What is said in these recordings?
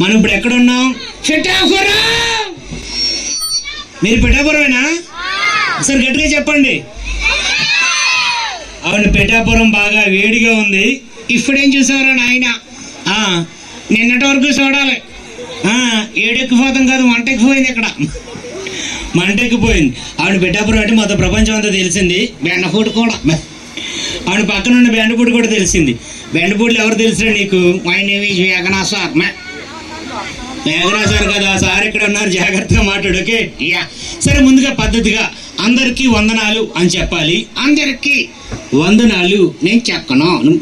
మనం ఇప్పుడు ఎక్కడ ఉన్నాం పిఠాపురం మీరు పిఠాపురమేనా? ఒకసారి గట్టిగా చెప్పండి. అవును పిఠాపురం బాగా వేడిగా ఉంది. ఇప్పుడేం చూసారా నాయన? నిన్నటి వరకు చూడాలి. ఏడెక్కిపోతాం కాదు మంట ఎక్కిపోయింది ఇక్కడ. మంట ఎక్కిపోయింది ఆవిడ పిఠాపురం అంటే మొత్తం ప్రపంచం అంతా తెలిసింది. బెండపూడి కూడా. ఆవిడ పక్కన ఉన్న బెండపూడి కూడా తెలిసింది. బెండపూడిలో ఎవరు తెలిసినా నీకు? My name is Vegana sir? May. Vegana sir కదా? సార్ ఇక్కడ ఉన్నారు. జాగ్రత్తగా మాట్లాడు ఓకే? యా. సరే ముందుగా పద్ధతిగా అందరికీ వందనాలు అని చెప్పాలి. అందరికీ వందనాలు. నేను చెక్కను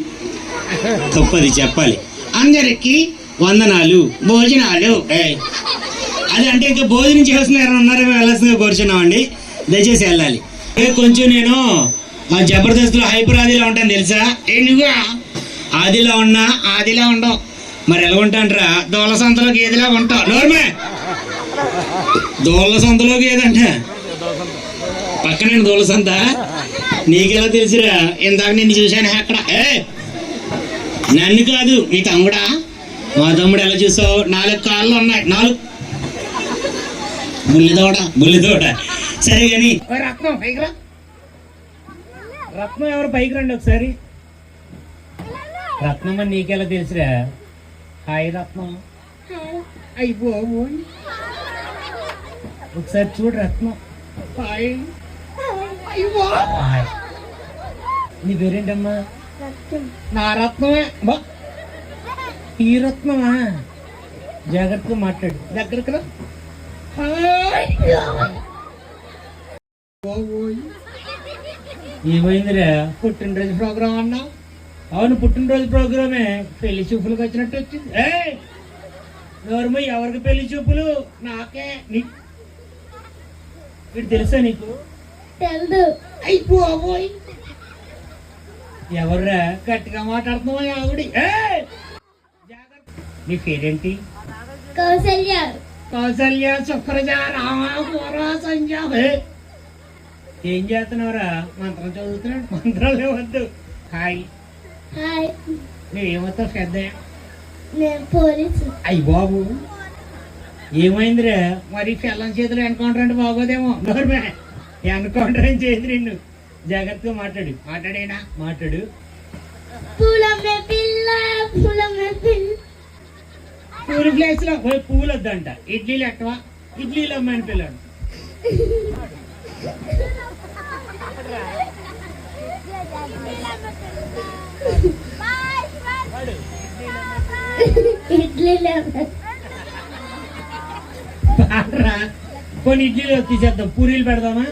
తప్పది చెప్పాలి. అందరికీ వందనాలు. భోజనాలు. ఏయ్. అది అంటే ఇంకా భోజనం చేస్తున్నారు ఎవరైనా ఉన్నారో వెళ్ళాల్సిందిగా కూర్చున్నామండి. దయచేసి వెళ్ళాలి. ఏ కొంచెం నేను ఆ జబర్దస్త్లో హైపర్ ఆదిలో ఉంటాను తెలుసా? నువ్వా? ఆదిలో ఉన్నా ఆదిలో ఉండవు. మరి ఎలా ఉంటాంట్రా దోల సంతలో గేదెలా ఉంటావు? నోర్మే! దోళ్ళ సంతలో గేదంట పక్కనే దోల సంత? నీకెలా తెలుసురా? ఇందాక నిన్ను చూశాను అక్కడ. ఏ! నన్ను కాదు నీ తమ్ముడా? మా తమ్ముడు ఎలా చూసావు? నాలుగు కాళ్ళు ఉన్నాయి. నాలుగు. బుల్లిదోడ బుల్లిదోడ సరే కానీ రత్నం రత్నం ఎవరు? పైకి రండి ఒకసారి. రత్నం అని నీకెలా తెలుసురా? హాయ్ రత్నం. అయిపో ఒకసారి చూడు రత్నం. హాయ్. హాయ్ నీ పేరేంటమ్మా? నా రత్నమే. బా. ఈ రత్నమా? జాగ్రత్తగా మాట్లాడు. దగ్గరకు రా. హాయ్ ఓయ్. ఏమైందిరా? పుట్టినరోజు ప్రోగ్రామ్ అన్నా. అవును పుట్టినరోజు ప్రోగ్రామే. పెళ్ళి చూపులకు వచ్చినట్టు వచ్చింది. ఏ ఎవరమ్మా ఎవరికి పెళ్ళి చూపులు? నాకే. నీ వీడు తెలుసా నీకు? తెల్దు. అయిపోబోయ్ ఎవర్రా? గట్టిగా మాట్లాడుతున్నావా ఆవిడి. నీ పేరేంటి? కౌసల్య. కౌసల్య సుప్రజ రామ పూర్వ సంధ్య. ఏ! చేస్తున్నావురా? మంత్రం చదువుతున్నాడు. మంత్రాలు వద్దు హాయ్. హాయ్. నువ్వేమవుతావు పెద్ద అయ్యి బాబు. ఏమైందిరా? మరి పిల్లం చేతులు ఎన్కౌంటర్ అంటే బాగోదేమో ఎన్కౌంటర్ అని చేసి నిన్ను. జాగ్రత్తగా మాట్లాడు. మాట్లాడేనా? మాట్లాడు. పూరి ప్లేస్లో పువ్వులు వద్దంట ఇడ్లీలు ఎట్టవా ఇడ్లీలు అమ్మాయిని పిల్లాడు. ఇడ్లీ లేవు పాడరా కొన్ని ఇడ్లీలు తీసేద్దాం పూరీలు పెడదామా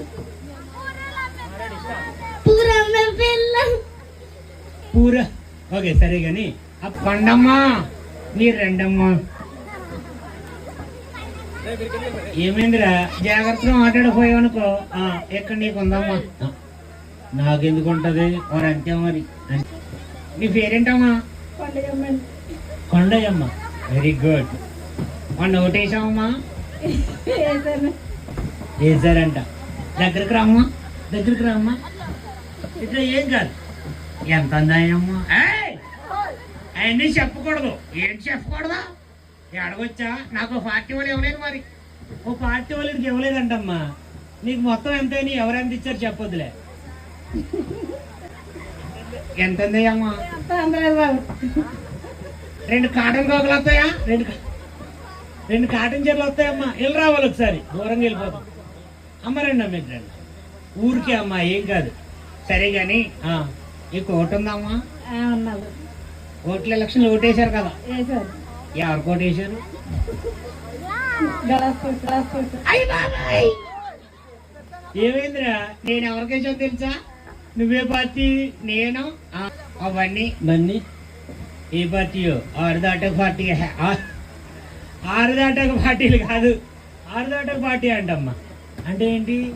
పూలమ్మే పిల్ల పూర ఓకే సరే గాని ఆ పండమ్మా నీ రెండమ్మా ఏమైందిరా? జాగ్రత్తగా మాట్లాడిపోయావనుకో ఆ, ఎక్కడ నీకు ఉందమ్మా నాకెందుకు ఉంటది మరి. అంతే మరి నీ పేరేంటమ్మా? కొండయ్యమ్మ వెరీ గుడ్ మొన్న ఓటేసావమ్మా? వేసారంట దగ్గరికి రామ్మా. దగ్గరికి రామ్మా. ఇట్లా ఏం కాదు. ఎంత అందాయమ్మా ఏయ్! అవన్నీ చెప్పకూడదు. ఏంటి చెప్పకూడదా? అడగొచ్చా? నాకు పార్టీ వాళ్ళు ఇవ్వలేదు మరి. ఓ పార్టీ వాళ్ళకి ఇవ్వలేదంటమ్మా. నీకు మొత్తం ఎంత అని ఎవరెంత ఇచ్చారు చెప్పొద్దులే. ఎంత ఉందయ్యమ్మా రెండు కాటన్ కోకలు వస్తాయా? రెండు రెండు కాటన్ చీరలు వస్తాయమ్మా. వెళ్ళి రావాలి ఒకసారి. దూరంగా వెళ్ళిపోతాం అమ్మ రండి అమ్మ రండి. ఊరికే అమ్మా ఏం కాదు. సరే గాని ఈ కోట్ ఉందమ్మా ఓట్ల ఎలక్షన్లు ఓటేశారు కదా. ఎవరు బాబాయ్! ఏమైందిరా? నేను ఎవరికేసో తెలుసా? నువ్వే పార్టీ నేను అవన్నీ బన్నీ. ఏ పార్టీయో? ఆరు దాటక పార్టీ ఆ- ఆరు దాటక పార్టీలు కాదు. ఆరు దాటక పార్టీ అంటమ్మా. అంటే ఏంటి?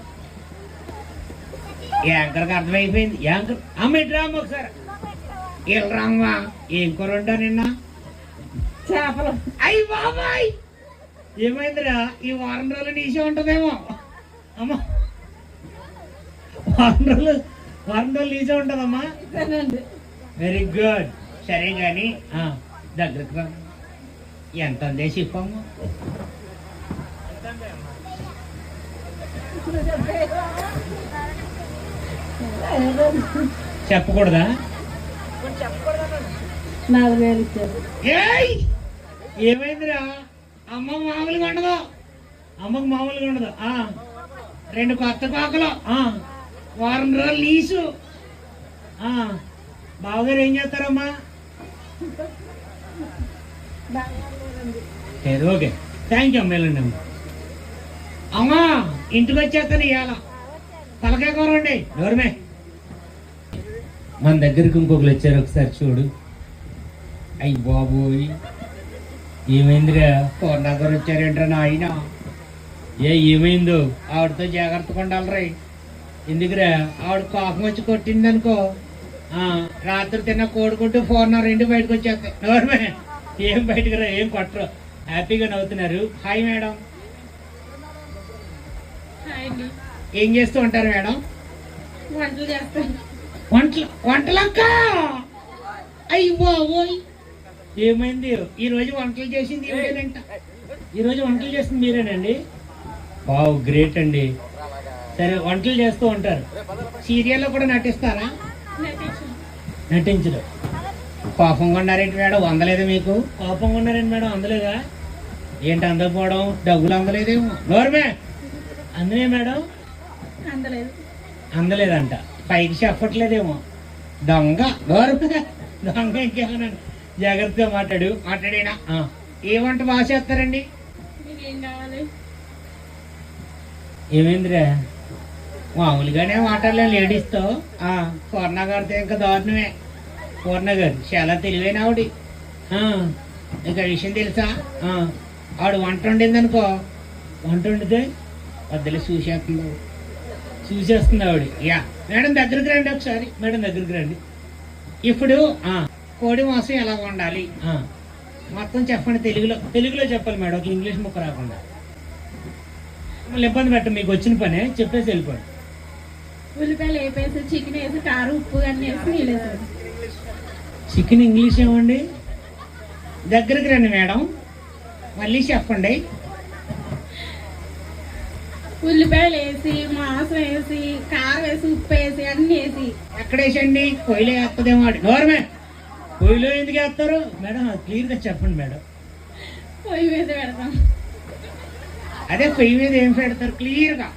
యాంకర్కి అర్థమైపోయింది. యాంకర్ అమ్మ ఇటు రామ్మ ఒకసారి. ఇల్లు రామ్మా. ఏం కూర వండా నిన్న? చేపలు. అయ్యి బాబాయ్! ఏమైందిరా? ఈ వారం రోజులు నీసే ఉంటుందేమో. అమ్మ! వారం రోజులు వారం రోజులు నీసే ఉంటుందమ్మా. వెరీ గుడ్ సరే కానీ దగ్గరకు రా. ఎంత అందే చెప్పమ్మ చెప్పకూడదా? నాలుగు వేలు ఇచ్చారు. ఏయ్! ఏమైందిరా? అమ్మ మామూలుగా ఉండదు. అమ్మకు మామూలుగా ఉండదు. ఆ రెండు కొత్త కాకలు ఆ వారం రోజులు లీసు ఆ బావగారు ఏం చేస్తారమ్మా? లేదు ఓకే. థ్యాంక్ యూ అమ్మ వెళ్ళండి అమ్మ. అమ్మా ఇంటికి వచ్చేస్తాను ఇవాళ. తలకాయ కూర అండి ఎవరమే మన దగ్గరికి ఇంకొకరు వచ్చారు. ఒకసారి చూడు. అయ్యి బాబోయ్. ఏమైందిరా? ఫోన్ దగ్గర వచ్చారేంట్రా నాయన? ఏ ఏమైందో? ఆవిడతో జాగ్రత్తగా ఉండాలిరా. ఎందుకురా? ఆవిడ కోపం వచ్చి కొట్టింది అనుకో రాత్రి తిన్న కోడుకుంటూ ఫోన్ రెండు బయటకు వచ్చేస్తాయి. నోరమే. ఏం బయటకు రా ఏం కొట్టరు. హ్యాపీగా నవ్వుతున్నారు. Hi madam. ఏం చేస్తూ ఉంటారు మేడం? వంటలు చేస్తాను. వంటలు వంటలక్క? అయ్యో ఓయ్. ఏమైంది? ఈ రోజు వంటలు చేసింది మీరేనంట ఈ రోజు వంటలు చేసింది మీరేనండి? వావ్ గ్రేట్ అండి. సరే వంటలు చేస్తూ ఉంటారు. సీరియల్లో కూడా నటిస్తారా? నటించరు. కోపంగా ఉన్నారేంటి మేడం? అందలేదు మీకు? కోపంగా ఉన్నారేంటి మేడం? అందలేదా? ఏంటి అందకపోవడం? డబ్బులు అందలేదేమో. నోరమే! అందలే మేడం? అందలేదు. అందలేదంట. పైకి చెప్పట్లేదేమో. దొంగ. నోరమే! దొంగ ఇంకేమన్నా? జాగ్రత్తగా మాట్లాడు. మాట్లాడేనా? ఆ. ఏ వంట బాగా చేస్తారండి? మీకు ఏం కావాలి? ఏమైందిరా? మామూలుగానే మాట్లాడలేం లేడీస్తో. ఆ, పూర్ణ గారితో ఇంకా దారుణమే. పూర్ణ గారు చాలా తెలివైన ఆవిడ. ఆ. విషయం తెలుసా? ఆవిడ వంట వండింది అనుకో వంట వండితే వద్దలే చూసేస్తుంది. చూసేస్తుంది ఆవిడ. యా. మేడం దగ్గరికి రండి ఒకసారి. మేడం దగ్గరికి రండి. ఇప్పుడు ఆ, కోడి మాంసం ఎలా వండాలి? మొత్తం చెప్పండి తెలుగులో. తెలుగులో చెప్పాలి మేడం ఒక ఇంగ్లీష్ ముక్క రాకుండా. మళ్ళీ ఇబ్బంది పెట్ట మీకు వచ్చిన పనే చెప్పేసి వెళ్ళిపోండి. ఉల్లిపాయలు వేపేసి చికెన్ వేసి కారం ఉప్పు అన్నీ వేసి చికెన్ ఇంగ్లీష్ ఏమండి? దగ్గరికి రండి మేడం మళ్ళీ చెప్పండి. ఉల్లిపాయలు వేసి మాంసం వేసి కారం వేసి ఉప్పు వేసి అన్ని వేసి. ఎక్కడ వేసండి? పొయ్యిలో వేస్తుందేమో వాడు గవర్నమే పొయ్యిలో ఎందుకు వేస్తారు? మేడం క్లియర్గా చెప్పండి మేడం. పొయ్యి మీద పెడతాం. అదే పొయ్యి మీద ఏం పెడతారు? క్లియర్గా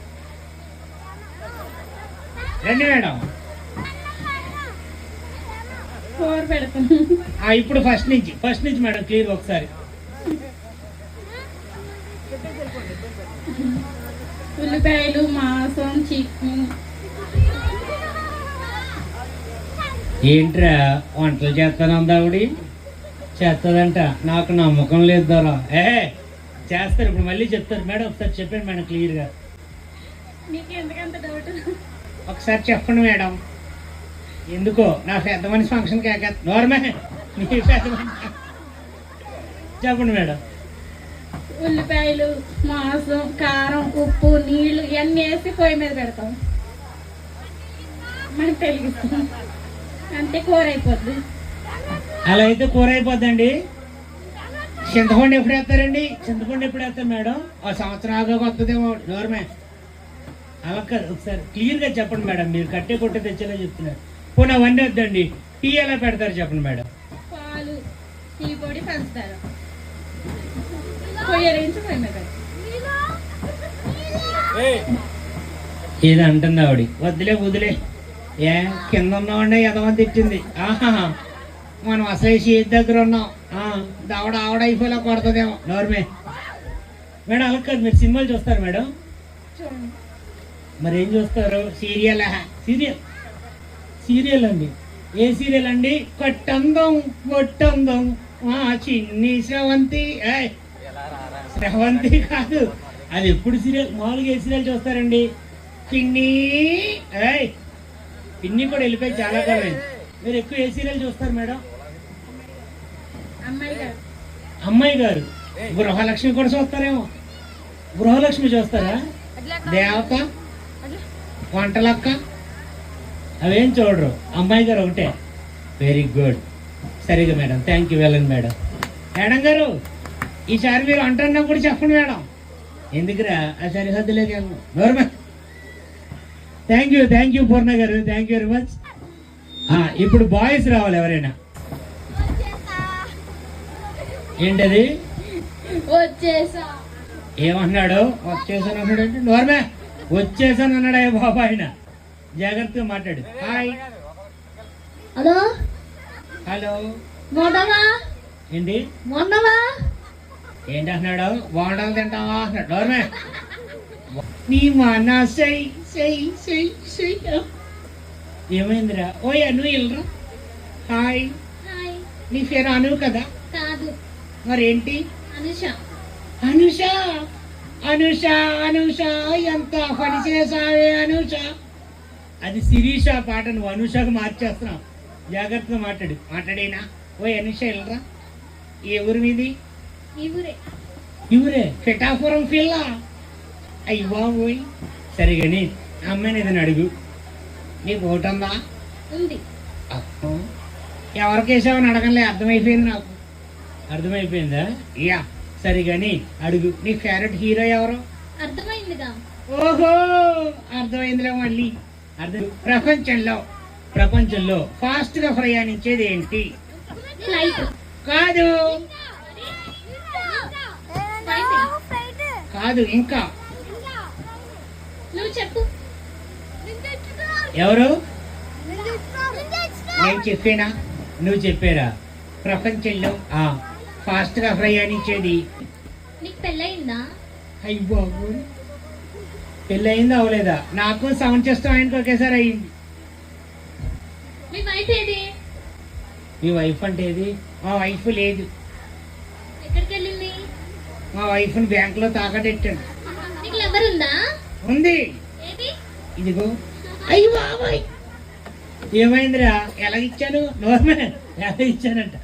రండి మేడం. కూర పెడతాం. ఇప్పుడు ఫస్ట్ నుంచి ఫస్ట్ నుంచి మేడం క్లియర్ ఒకసారి. ఉల్లిపాయలు మాంసం చికెన్ ఏంట్రా వంటలు చేస్తానంది ఆవిడ చేస్తుందంట. నాకు నమ్మకం లేదు దొర ఏ చేస్తారు. ఇప్పుడు మళ్ళీ చెప్తారు. మేడం ఒకసారి చెప్పండి మేడం క్లియర్గా. ఒకసారి చెప్పండి మేడం. ఎందుకో? నా పెద్ద మనిషి ఫంక్షన్ కాక నోరమే. మీ పెద్ద మనిషి. చెప్పండి మేడం. ఉల్లిపాయలు మాంసం కారం ఉప్పు నీళ్ళు ఇవన్నీ వేసి పొయ్యి మీద పెడతాం. మనకి తెలిగిస్తాం అంతే కూర అయిపోద్ది. అలా అయితే కూర అయిపోద్దండి. చింతపండు ఎప్పుడు వేస్తారండి? చింతపండు ఎప్పుడు వేస్తారు మేడం? ఆ సంవత్సరం ఆగా వస్తుందేమో నోరమే. అలా కాదు ఒకసారి క్లియర్గా చెప్పండి మేడం. మీరు కట్టే కొట్టే తెచ్చేలా చెప్తున్నారు. పోనీ అవన్నీ వద్దండి. టీ ఎలా పెడతారు చెప్పండి మేడం. పాలు టీ పొడి పంచుతారు. ఏది అంటుంది ఆవిడ. వద్దులే వదిలే ఏ కింద ఉన్నామండి ఎదమని తిట్టింది. ఆహా మనం అసలు చేతి దగ్గర ఉన్నాం ఆ, ఆవిడ అయిపోయేలా కొడుతుందేమో. నోర్మే. మేడం అలా కాదు మీరు సినిమాలు చూస్తారు మేడం? మరి ఏం చూస్తారు? సీరియల్? సీరియల్? సీరియల్ అండి. ఏ సీరియల్ అండి? కొట్టందం కొట్టందం. ఆ చిన్ని శ్రవంతి. ఏయ్, శ్రవంతి కాదు. అది ఎప్పుడు సీరియల్? మామూలుగా ఏ సీరియల్ చూస్తారండి? చిన్ని. ఏయ్ పిన్ని కూడా వెళ్ళిపోయి చాలా కాలం. మీరు ఎక్కువ ఏ సీరియల్ చూస్తారు మేడం? అమ్మాయి గారు. అమ్మాయి గారు. గృహలక్ష్మి కూడా చూస్తారేమో? గృహలక్ష్మి చూస్తారా? దేవత వంటలక్క అవేం చూడరు. అమ్మాయి గారు ఒకటే. వెరీ గుడ్ సరిగా మేడం. థ్యాంక్ యూ వెళ్ళండి మేడం. మేడం గారు ఈసారి మీరు అంటున్నప్పుడు చెప్పండి మేడం. ఎందుకురా? ఆ సరిహద్దులోకి వెళ్ళను నోర్మ thank you thank you Purna గారు. థ్యాంక్ యూ వెరీ మచ్ ఇప్పుడు బాయ్స్ రావాలి ఎవరైనా. ఏంటది? వచ్చేసా. ఏమన్నాడు? వచ్చేసాను అన్నాడు అంటే నోర్మే. వచ్చేసాను అన్నాడు బాబా ఆయన. జాగ్రత్తగా మాట్లాడు. Hi hello? హలో ఏంటి ఏంటి అంటున్నాడు బాగుండాలి తింటావా? అంటున్నాడు నోర్మే. నీ మన సై సై సై సై. ఏమైందిరా? ఓయ్ అను వెళ్ళరా హాయ్. హాయ్. నీ పేరు అను కదా? కాదు. మరేంటి? అనుష. అనుష? అనుష అనుష ఎంత పని చేసావే అనుష? అది శిరీష పాట నువ్వు అనుషకు మార్చేస్తున్నావు. జాగ్రత్తగా మాట్లాడు. మాట్లాడేనా? ఓ అనుష వెళ్ళరా ఏ ఊరు మీది? ఈ ఊరే. ఇవురే పిఠాపురం పిల్ల అయ్యి బాబోయ్. సరే కానీ అమ్మాయిని ఏదైనా అడుగు. నీకు ఒకటి ఉందా? ఉంది. అబ్బో. ఎవరికి వేసావని అడగలే అర్థమైపోయింది నాకు. అర్థమైపోయిందా? యా. సరే కానీ అడుగు. నీ ఫేవరెట్ హీరో ఎవరు? అర్థమైందిగా. ఓహో! అర్థమైందిలే మళ్ళీ. అర్థం ప్రపంచంలో ప్రపంచంలో. ఫాస్ట్గా ప్రయాణించేది ఏంటి? కాదు. కాదు ఇంకా నువ్వు చెప్పు ఎవరు? నేను చెప్పేనా? నువ్వు చెప్పారా. ప్రపంచంలో ఆ ఫాస్ట్గా ప్రయాణించేది. నీకు పెళ్ళయిందా? అయ్యి బాబు పెళ్ళి అయిందా అవలేదా? నాకు సౌండ్ చేస్తాం ఆయనకు ఒకేసారి అయింది మీ వైఫ్ ఏది? మీ వైఫ్ అంటే ఏది? మా వైఫ్ లేదు. ఎక్కడికి వెళ్ళింది మా వైఫ్ని బ్యాంకులో తాకటెట్టాను నీకు లవర్ ఉందా? ఇదిగో. అయ్యి బాబాయ్. ఏమైందిరా? ఎలా ఇచ్చాను? నోర్మే? ఎలా ఇచ్చానంట?